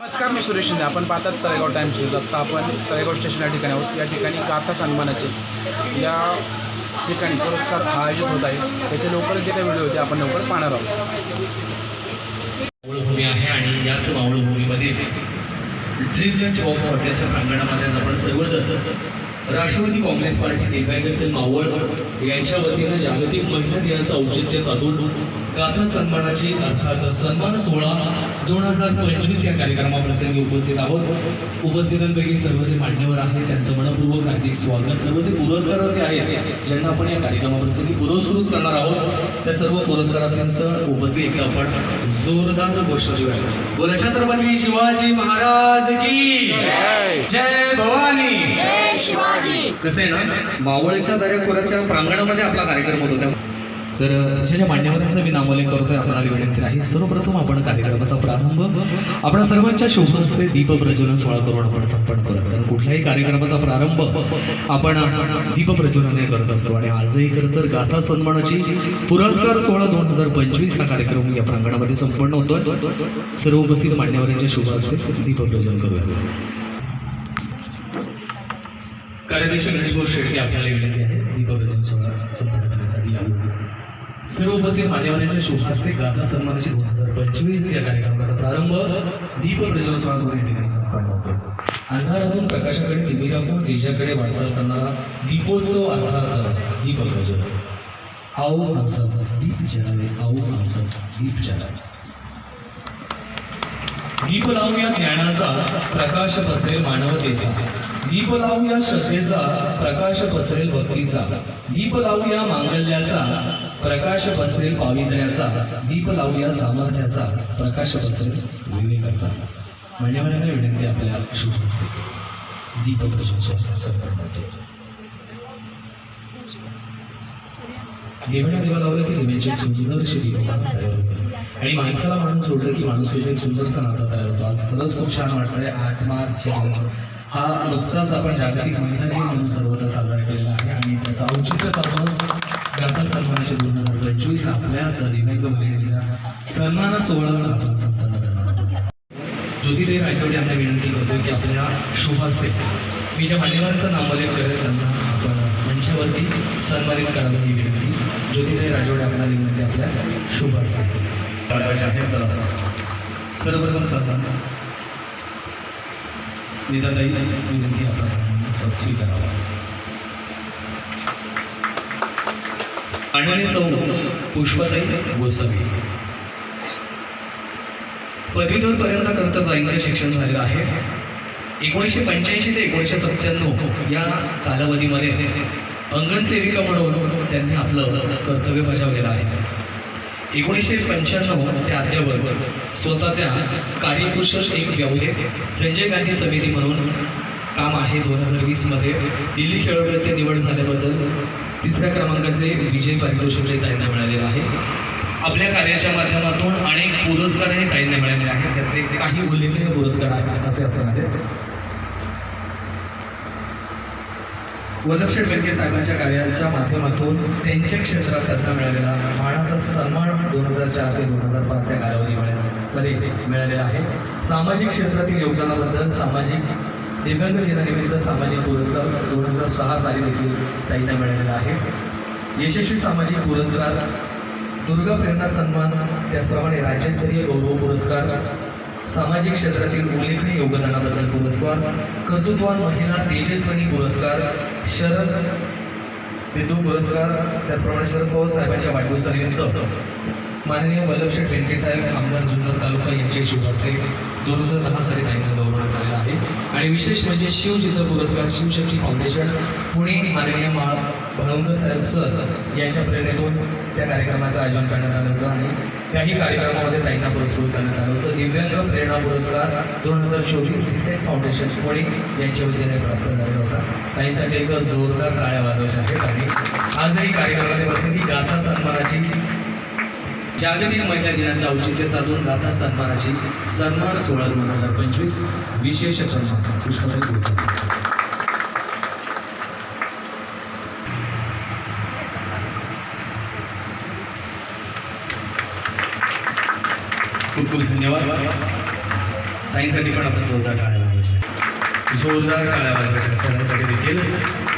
नमस्कार मी सुरेश शिंदे. आपण पाहतात तळेगाव टाइम्स न्यूज आत्ता आपण तळेगाव स्टेशन या ठिकाणी आहोत. या ठिकाणी गाथा सन्मानाचे या ठिकाणी पुरस्कार आयोजित होत आहे त्याचे लवकरच जे काही व्हिडिओ होते आपण लवकर पाहणार आहोत. मावळभूमी आहे आणि याच मावळभूमीमध्ये ड्रीम बॉक्स हॉटेलच्या प्रांगणामध्ये आपण सर्वजण राष्ट्रवादी काँग्रेस पार्टी दिव्यांग सेल मावळ यांच्या वतीनं जागतिक महिला दिनाचं औचित्य साधून गाथा सन्मानाची अर्थात सन्मान सोहळा दोन हजार पंचवीस या कार्यक्रमाप्रसंगी उपस्थित आहोत. उपस्थितांपैकी सर्व जे मान्यवर आहेत. त्यांचं मनपूर्वक हार्दिक स्वागत. सर्व जे पुरस्कारार्थी आहेत. ज्यांना आपण या कार्यक्रमाप्रसंगी पुरस्कृत करणार आहोत. त्या सर्व पुरस्कारार्थ्यांचं उपस्थित एकदा आपण जोरदार गोष्ट बोला छत्रपती शिवाजी महाराज की जय. भवानी. कसं आहे ना मावळच्या दर्याखोऱ्याच्या प्रांगणामध्ये आपला कार्यक्रम होत. होता तर ज्या ज्या मान्यवरांचा मी नामोल्लेख करतोय आपणाला विनंती आहे सर्वप्रथम आपण कार्यक्रमाचा प्रारंभ आपण सर्वांच्या शुभ हस्ते दीप प्रज्वलन सोहळा करून आपण संपन्न करतो कारण कुठल्याही कार्यक्रमाचा प्रारंभ आपण दीप प्रज्वलनाने करत असतो. आणि आजही खरं तर गाथा सन्मानाची पुरस्कार सोहळा दोन हजार पंचवीस हा कार्यक्रम या प्रांगणामध्ये संपन्न होतोय. सर्व उपस्थित मान्यवरांच्या शुभ हस्ते दीप प्रज्वलन करूया कार्याध्यक्ष गणेशभाऊ शेट्टी आपल्याला विनंती आहे. दीपप्रज्वलन सोहळा संपन्न करण्यासाठी यावं सर्व उपस्थित मान्यवरांच्या शुभहस्ते गाथा सन्मानाचे दोन हजार पंचवीस या कार्यक्रमाचा प्रारंभ दीपप्रज्वलन सोहळा करून होतो. अंधारातून प्रकाशाकडे तिमिरा राखून देशाकडे वाटचाल करणारा दीपोत्सव अर्थात दीपप्रज्वलन आओ हम दीप जलावे आओ हम दीप जलावे. दीप लावूया ज्ञानाचा प्रकाश पसरेल मानवतेचा. दीप लावूया श्रद्धेचा प्रकाश पसरेल भक्तीचा. दीप लावूया मांगल्याचा प्रकाश पसरेल पावित्र्याचा. दीप लावूया सामर्थ्याचा प्रकाश पसरेल विवेकाचा. मान्यवरांना विनंती आपल्या शुभ असते. दीप प्रज्वलन संपन्न होतो देवाला देवा लावलं की देवाची सुंदर श्री तयार होते. आणि माणसाला माणूस सोडलं की माणूस एक सुंदरसं नातं तयार होतो. आज खरंच खूप छान वाटतंय. आठ मार्च हा नुकताच आपण जागतिक महिला दिन म्हणून सर्वत्र साजरा केलेला आहे आणि त्याचा औचित्य साधूनच गाथा सन्मानाचे दोन हजार पंचवीस आपल्याच दिव्यांग महिलेचा सन्मान सोहळा आपण संपन्न करणार राजवडे यांना विनंती करतो की आपल्या शुभ हस्ते मी ज्या मान्यवरांचं नामोल्लेख करेल त्यांना आपण मंचावरती सन्मानित करावं ही विनंती. ज्योतिदेव राजवडे आपल्याला विनंती आपल्या शुभ हस्ते सर्वप्रथम सन्मान निदाताई विनंती आपला सन्मान स्वीकारावा आणि सौ पुष्पताई गोसावी पदवीधरपर्यंत करता शिक्षण झालेलं आहे एकोणीसशे पंच्याऐंशी ते एकोणीसशे सत्त्याण्णव या कालावधीमध्ये अंगण सेविका म्हणून त्यांनी आपलं कर्तव्य बजावलेलं आहे एकोणीसशे पंच्याण्णव ते अद्यावत स्वतः त्या कार्यकुशल एक व्यावसायिक संजय गांधी समिती म्हणून काम आहे. दोन हजार वीसमध्ये दिल्ली खेळाडू निवड झाल्याबद्दल तिसऱ्या क्रमांकाचे विजय पारितोषिक त्यांना मिळालेलं आहे. आपल्या कार्याच्या माध्यमातून अनेक पुरस्कारही ताईंना मिळालेले आहेत. त्यातले काही उल्लेखनीय पुरस्कार आहेत असे असणार आहेत. वल्लभशेठ बेनके साहेबांच्या कार्याच्या माध्यमातून त्यांच्या क्षेत्रात त्यांना मिळालेला मानाचा सन्मान दोन हजार चार ते दोन हजार पाच या कालावधीमध्ये मिळालेला आहे. सामाजिक क्षेत्रातील योगदानाबद्दल सामाजिक दिव्यांग दिनानिमित्त सामाजिक पुरस्कार दोन हजार सहा साली देखील त्यांना मिळालेला आहे. यशस्वी सामाजिक पुरस्कार दुर्गा प्रेरणा सन्मान त्याचप्रमाणे राज्यस्तरीय गौरव पुरस्कार सामाजिक क्षेत्रातील उल्लेखनीय योगदानाबद्दल पुरस्कार कर्तृत्वान महिला तेजस्वनी पुरस्कार शरद बिंदू पुरस्कार त्याचप्रमाणे शरद पवार साहेबांच्या वाढदिवसानिमित्त. माननीय वल्लभशेठ बेनके साहेब आमदार जुन्नर तालुका यांचे शुभ हस्ते दोन हजार दहा साली आहे. आणि विशेष म्हणजे शिवचित्र पुरस्कार शिवशक्ती फाउंडेशन पुणे माननीय माळ भळवंत साहेब सर यांच्या प्रेरणेतून त्या कार्यक्रमाचं आयोजन करण्यात आलं होतं आणि त्याही कार्यक्रमामध्ये ताईंना पुरस्कृत करण्यात आलं होतं. दिव्यांग प्रेरणा पुरस्कार दोन हजार चोवीस रिसेंट फाउंडेशन पुणे यांच्या वतीने प्राप्त झालेला होता. ताईंसाठी एक जोरदार टाळ्या वाजवायच्या आहेत आणि आजही कार्यक्रमाच्या प्रसंगी गाथा सन्मानाची जागतिक महिला दिनाचं औचित्य साधून दाता सन्मानाची सन्मान सोहळा दोन हजार पंचवीस विशेष सन्मान. पुष्पभाई खूप खूप धन्यवाद. ताईंसाठी पण आपण जोरदार टाळ्या वाजवायच्या जोरदार टाळ्या वाजवायच्या सगळ्यांसाठी देखील.